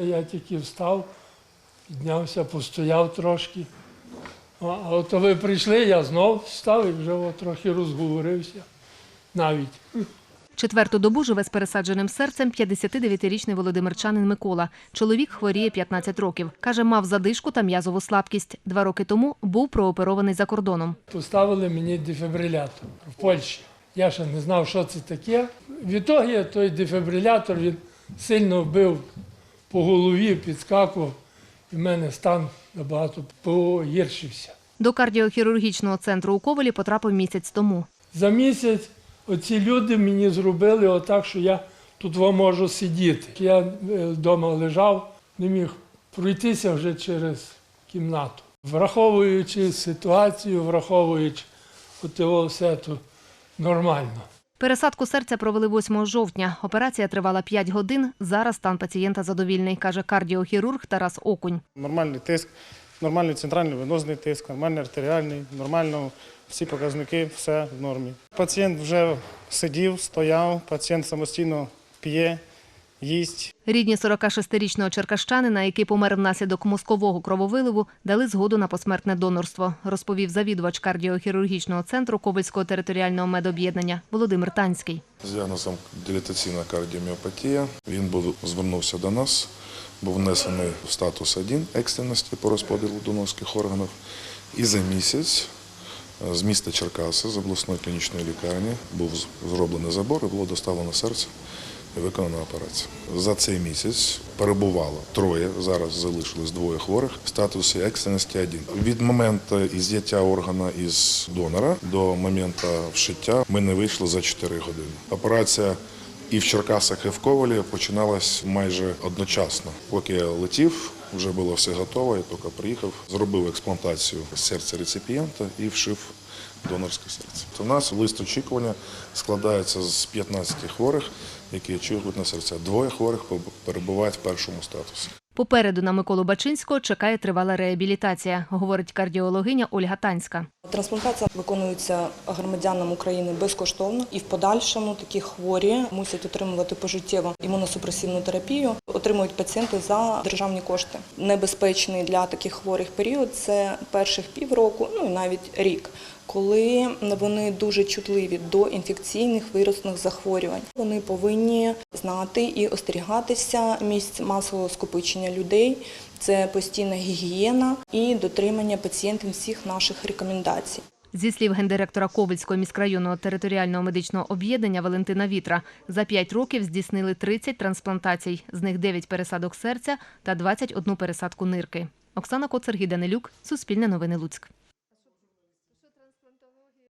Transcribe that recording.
Я тільки встав, піднявся, постояв трошки. А а от ви прийшли, я знов встав і вже от трохи розговорився навіть. Четверту добу живе з пересадженим серцем 59-річний володимирчанин Микола. Чоловік хворіє 15 років. Каже, мав задишку та м'язову слабкість. Два роки тому був прооперований за кордоном. Поставили мені дефібрилятор в Польщі. Я ще не знав, що це таке. Відтоді той дефібрилятор він сильно бив по голові, підскакував, і в мене стан набагато погіршився. До кардіохірургічного центру у Ковелі потрапив місяць тому. За місяць оці люди мені зробили отак, що я тут во можу сидіти. Я вдома лежав, не міг пройтися вже через кімнату. Враховуючи ситуацію, враховуючи от його все то нормально. Пересадку серця провели 8 жовтня. Операція тривала 5 годин. Зараз стан пацієнта задовільний, каже кардіохірург Тарас Окунь. Нормальний тиск, нормальний центральний венозний тиск, нормальний артеріальний, нормально всі показники, все в нормі. Пацієнт вже сидів, стояв, пацієнт самостійно п'є, їсть. Рідні 46-річного черкащанина, який помер внаслідок мозкового крововиливу, дали згоду на посмертне донорство, розповів завідувач кардіохірургічного центру Ковальського територіального медоб'єднання Володимир Танський. З діагнозом дилітаційна кардіоміопатія. Він був звернувся до нас, був внесений в статус 1 екстреності по розподілу донорських органів. І за місяць е, з міста Черкаси, з обласної клінічної лікарні, був зроблений забор і було доставлено серце виконана операція. За цей місяць перебувало троє, зараз залишилось двоє хворих в статусі екстреності 1. Від моменту ізняття органа із донора до моменту вшиття ми не вийшли за 4 години. Операція і в Черкасах, і в Ковалі починалась майже одночасно. Поки я летів, вже було все готово, я тільки приїхав, зробив експлантацію серця реципієнта і вшив донорське серце. У нас лист очікування складається з 15 хворих, які очікують на серця. Двоє хворих перебувають в першому статусі. Попереду на Миколу Бачинського чекає тривала реабілітація, говорить кардіологиня Ольга Танська. Трансплантація виконується громадянам України безкоштовно, і в подальшому такі хворі мусять отримувати пожиттєво імуносупресивну терапію. Отримують пацієнти за державні кошти. Небезпечний для таких хворих період це перших півроку, ну і навіть рік. Коли вони дуже чутливі до інфекційних вірусних захворювань, вони повинні знати і остерігатися місць масового скопичення людей. Це постійна гігієна і дотримання пацієнтам всіх наших рекомендацій. Зі слів гендиректора Ковальського міськрайонного територіального медичного об'єднання Валентина Вітра, за 5 років здійснили 30 трансплантацій, з них 9 пересадок серця та 21 пересадку нирки. Оксана Коцер, Данилюк, Суспільне новини Луцьк трансплантології.